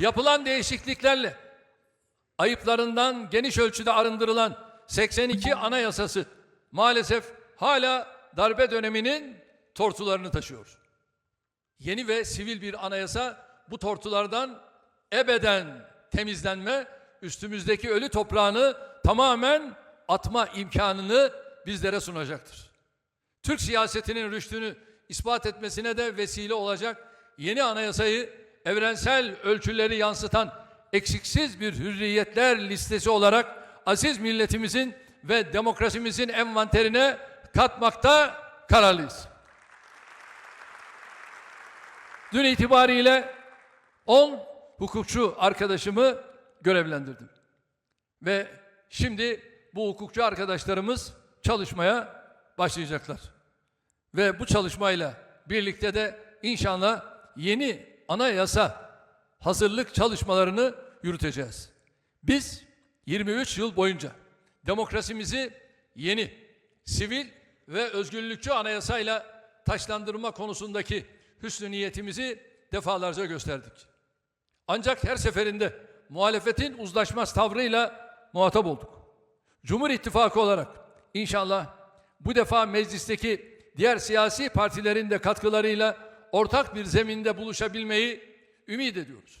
Yapılan değişikliklerle ayıplarından geniş ölçüde arındırılan 82 anayasası maalesef hala darbe döneminin tortularını taşıyor. Yeni ve sivil bir anayasa bu tortulardan ebeden temizlenme, üstümüzdeki ölü toprağını tamamen atma imkanını bizlere sunacaktır. Türk siyasetinin rüştünü ispat etmesine de vesile olacak yeni anayasayı evrensel ölçüleri yansıtan eksiksiz bir hürriyetler listesi olarak aziz milletimizin ve demokrasimizin envanterine katmakta kararlıyız. Dün itibariyle 10 hukukçu arkadaşımı görevlendirdim. Ve şimdi bu hukukçu arkadaşlarımız çalışmaya başlayacaklar. Ve bu çalışmayla birlikte de inşallah yeni anayasa hazırlık çalışmalarını yürüteceğiz. Biz 23 yıl boyunca demokrasimizi yeni, sivil ve özgürlükçü anayasayla taşlandırma konusundaki hüsnü niyetimizi defalarca gösterdik. Ancak her seferinde muhalefetin uzlaşmaz tavrıyla muhatap olduk. Cumhur İttifakı olarak inşallah bu defa meclisteki diğer siyasi partilerin de katkılarıyla ortak bir zeminde buluşabilmeyi ümit ediyoruz.